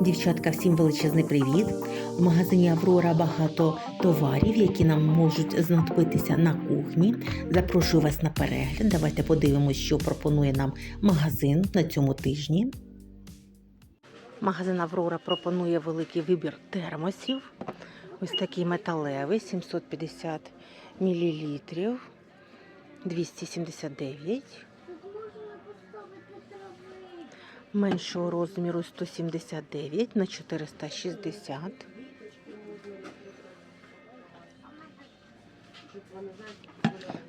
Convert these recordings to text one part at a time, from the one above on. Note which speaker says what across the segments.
Speaker 1: Дівчатка, всім величезний привіт! В магазині Аврора багато товарів, які нам можуть знадобитися на кухні. Запрошую вас на перегляд. Давайте подивимось, що пропонує нам магазин на цьому тижні. Магазин Аврора пропонує великий вибір термосів. Ось такий металевий 750 мл 279 меншого розміру 179 на 460.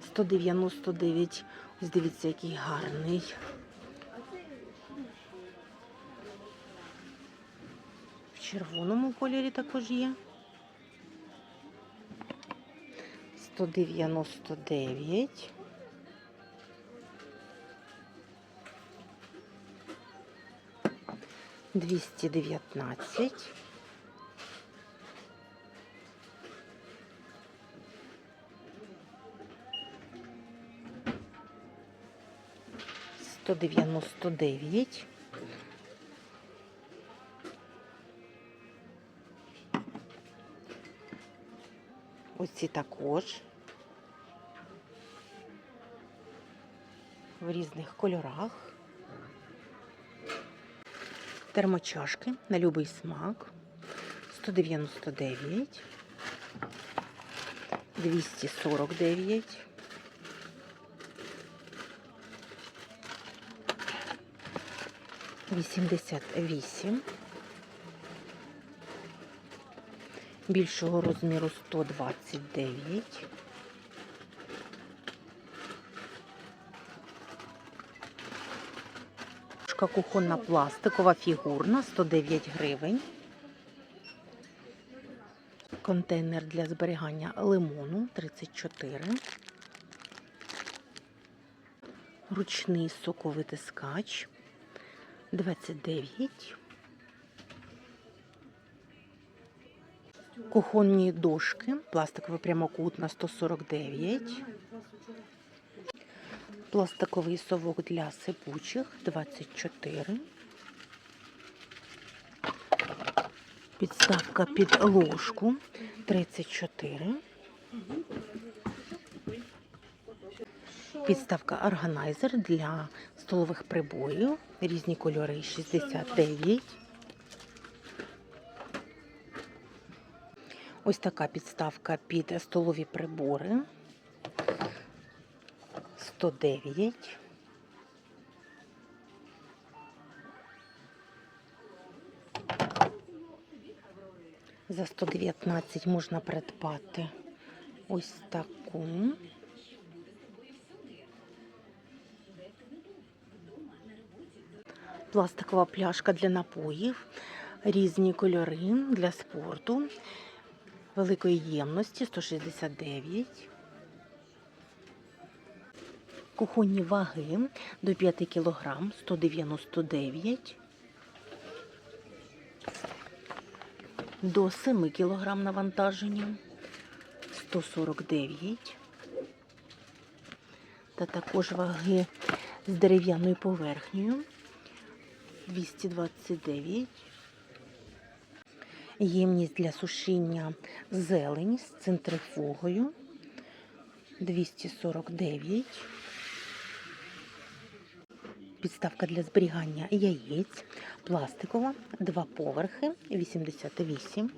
Speaker 1: Сто дев'яносто дев'ять. Ось дивіться, який гарний. В червоному кольорі також є. 199. Двісті дев'ятнадцять. Сто дев'яносто дев'ять. Оці також в різних кольорах. Термочашки на любий смак. 199, 249, Вісімдесят вісім. Більшого розміру 129. Шка кухонна пластикова фігурна 109 гривень. Контейнер для зберігання лимону 34. Ручний соковитискач 29. Кухонні дошки, пластиковий прямокутна 149. Пластиковий совок для сипучих 24. Підставка під ложку 34. Підставка органайзер для столових приборів. Різні кольори 69. Ось така підставка під столові прибори. 109. За 119 можна придбати ось таку. Пластикова пляшка для напоїв, різні кольори для спорту, великої ємності 169. Кухонні ваги до 5 кг 199. До 7 кг навантаження 149. Та також ваги з дерев'яною поверхнею 229. Ємність для сушіння зелень з центрифугою 249. Підставка для зберігання яєць пластикова, два поверхи 88.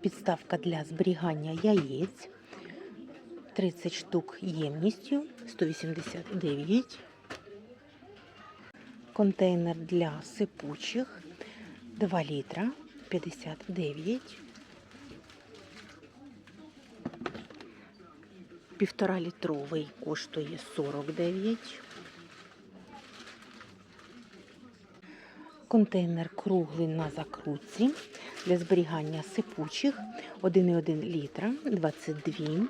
Speaker 1: Підставка для зберігання яєць 30 штук ємністю 189. Контейнер для сипучих 2 літра 59. Півтора літровий коштує 49. Контейнер круглий на закрутці для зберігання сипучих 1,1 літра 22.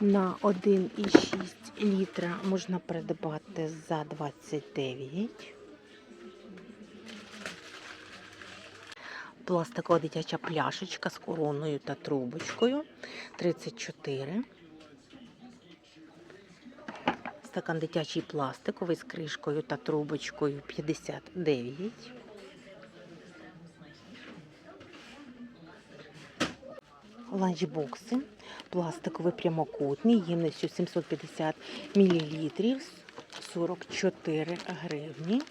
Speaker 1: На 1,6 літра можна придбати за 29. Пластикова дитяча пляшечка з короною та трубочкою 34. Стакан дитячий пластиковий з кришкою та трубочкою 59. Ланчбокси. Пластиковий прямокутний, ємністю 750 мл, 44 гривні.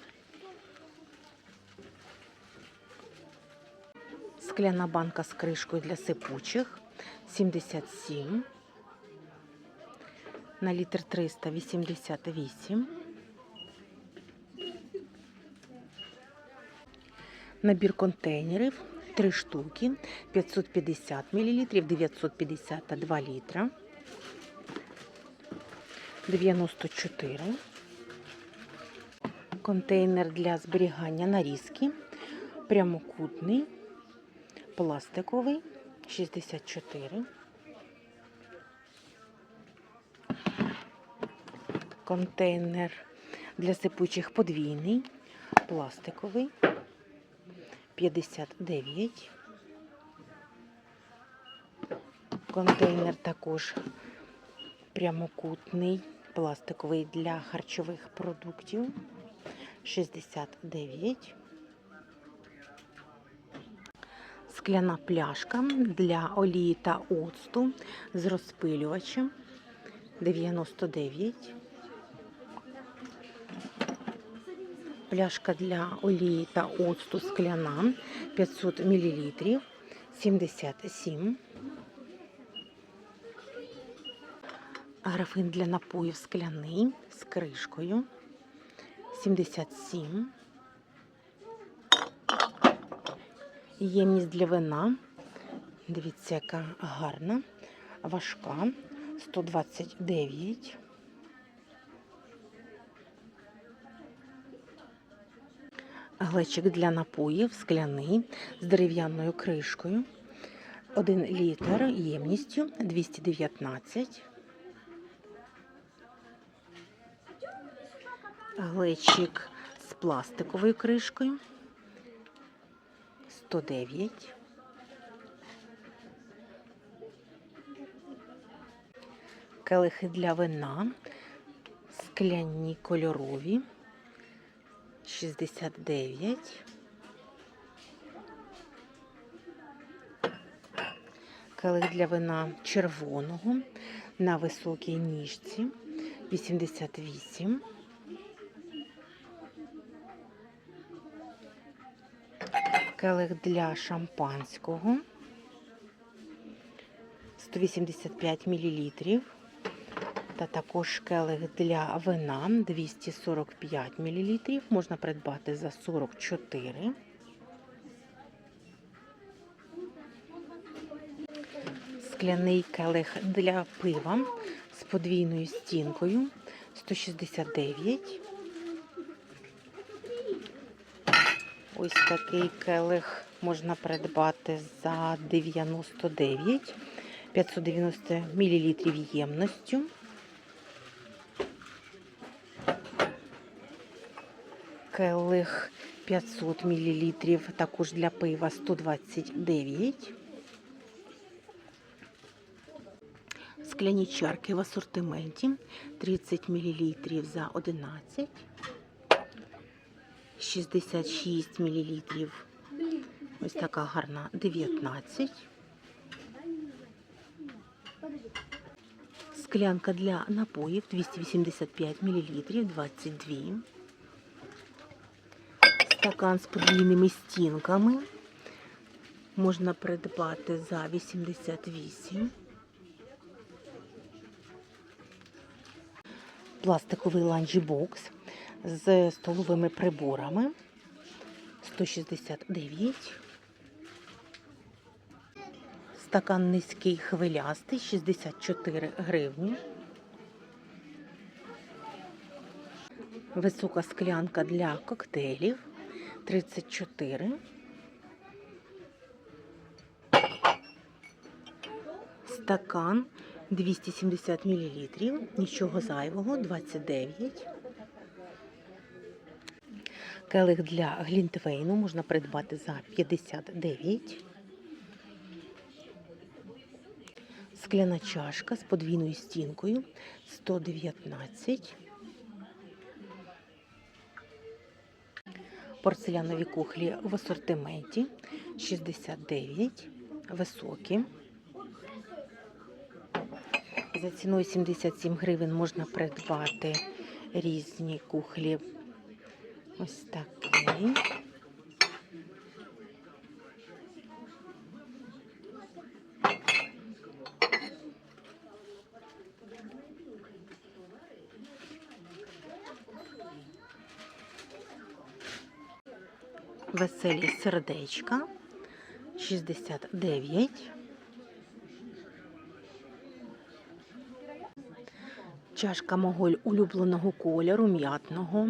Speaker 1: Скляна банка з кришкою для сипучих 77. На літр 388. Набір контейнерів 3 штуки 550 мл, 950 та 2 літра. 94. Контейнер для зберігання нарізки. Прямокутний, пластиковий 64. Контейнер для сипучих подвійний, пластиковий 59. Контейнер також прямокутний, пластиковий для харчових продуктів 69. Скляна пляшка для олії та оцту з розпилювачем 99. Пляшка для олії та оцту скляна 500 мл 77. Графин для напоїв скляний з кришкою 77. Ємність для вина. Дивіться, яка гарна, важка 129. Глечик для напоїв скляний з дерев'яною кришкою. 1 літр ємністю 219. Глечик з пластиковою кришкою 109. Келихи для вина скляні кольорові 69. Келих для вина червоного на високій ніжці 88. Келих для шампанського 185 мл. Та також келих для вина 245 мл. Можна придбати за 44. Скляний келих для пива з подвійною стінкою 169. Ось такий келих можна придбати за 99, 590 мл ємністю. Келих 500 мл, також для пива 129. Скляні чарки в асортименті 30 мл за 11. 66 мл. Ось така гарна 19. Склянка для напоїв 285 мл 22. Стакан з подвійними стінками можна придбати за 88. Пластиковий ланчбокс з столовими приборами 169. Стакан низький хвилястий 64 гривні. Висока склянка для коктейлів 34. Стакан 270 мл, нічого зайвого 29. Келих для глінтвейну можна придбати за 59. Скляна чашка з подвійною стінкою 119. Порцелянові кухлі в асортименті 69. Високі. За ціною 77 гривень можна придбати різні кухлі. Ось такий. Веселі сердечка 69. Чашка моголь улюбленого кольору, м'ятного,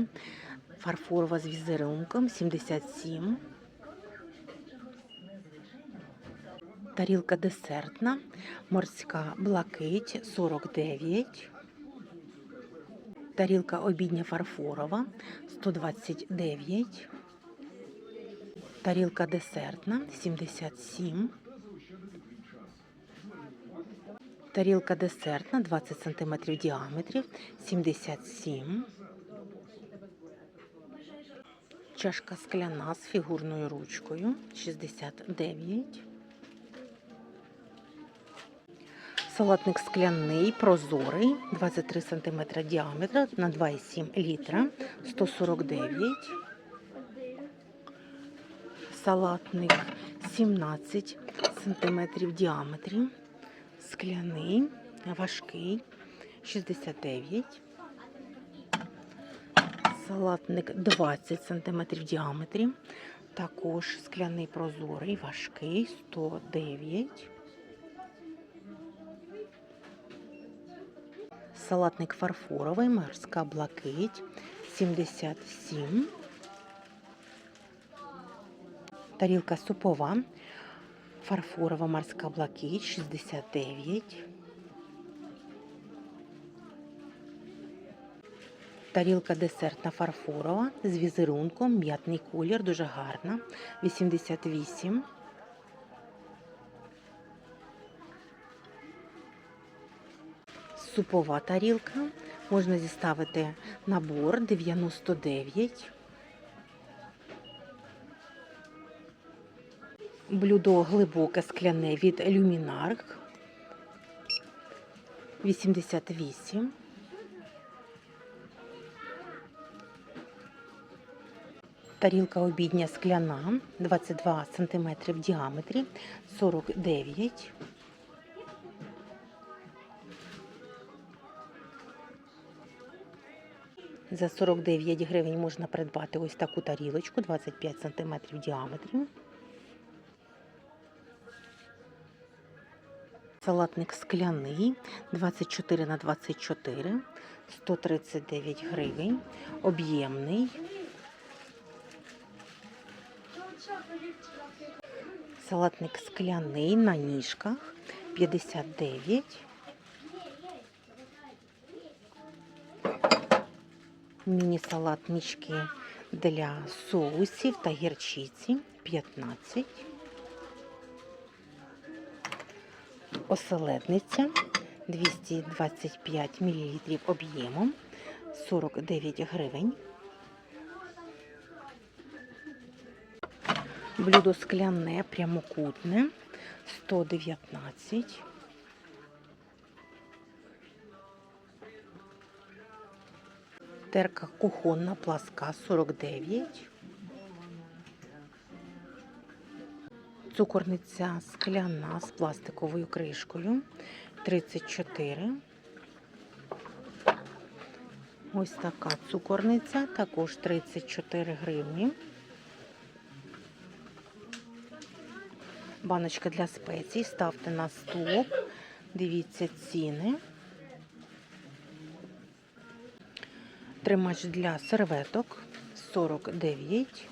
Speaker 1: фарфорова з візерунком 77. Тарілка десертна, морська блакить 49. Тарілка обідня фарфорова 129. Тарілка десертна 77. Тарілка десертна 20 см в діаметрі 77. Чашка скляна з фігурною ручкою 69. Салатник скляний, прозорий, 23 см діаметра на 2,7 літра 149 салатник 17 см діаметрі, скляний, важкий 69 Салатник 20 см в діаметрі, також скляний прозорий, важкий 109 Салатник фарфоровий, морська блакить 77 Тарілка супова, фарфорова морська блакить 69. Тарілка десертна фарфорова з візерунком, м'ятний колір, дуже гарна. 88. Супова тарілка. Можна зіставити набор 99. Блюдо глибоке скляне від Люмінарк 88. Тарілка обідня скляна 22 см в діаметрі 49. За 49 гривень можна придбати ось таку тарілочку 25 см в діаметрі. Салатник скляний 24 на 24, 139 гривень, об'ємний. Салатник скляний на ніжках 59. Міні-салатнички для соусів та гірчиці 15. Оселедниця 225 мл об'ємом 49 гривень. Блюдо скляне прямокутне 119. Терка кухонна пласка 49. Цукорниця скляна з пластиковою кришкою 34. Ось така цукорниця, також 34 гривні. Баночка для спецій. Ставте на стоп. Дивіться ціни. Тримач для серветок 49.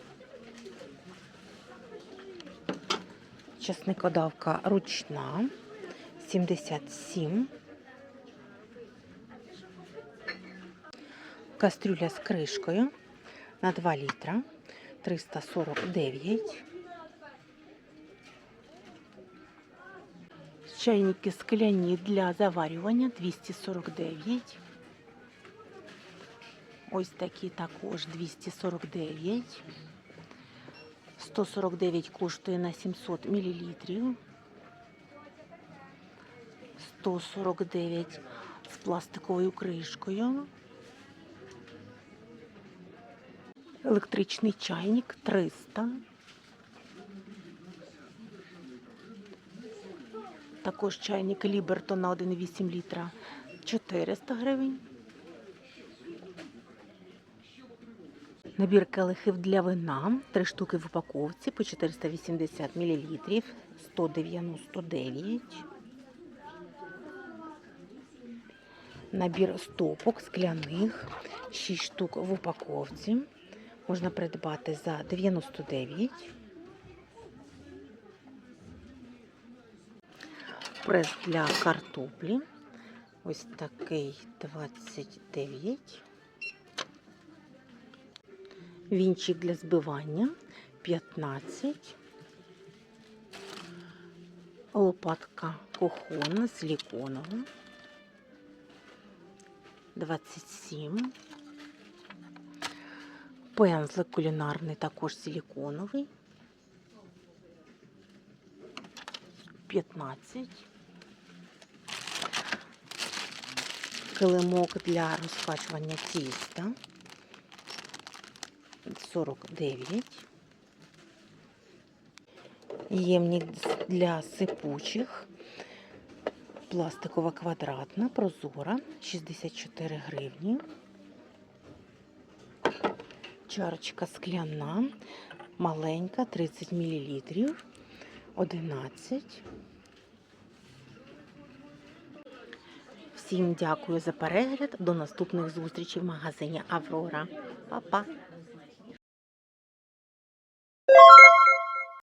Speaker 1: Часникодавка ручна 77. Кастрюля з кришкою на 2 літра 349. Чайники скляні для заварювання 249. Ось такі також 249. 149 коштує на 700 мл. 149 з пластиковою кришкою. Електричний чайник 300. Також чайник Ліберто на 1,8 літра 400 гривень. Набір келихів для вина, 3 штуки в упаковці по 480 мл, 199. Набір стопок скляних, 6 штук в упаковці. Можна придбати за 99. Прес для картоплі. Ось такий 29. Вінчик для збивання 15. Лопатка кухонна силіконова 27. Пензлик кулінарний також силіконовий 15. Килимок для розкачування тіста 49. Ємник для сипучих. Пластикова квадратна, прозора, 64 гривні. Чарочка скляна, маленька, 30 мл, 11. Всім дякую за перегляд. До наступних зустрічей в магазині Аврора. Па-па!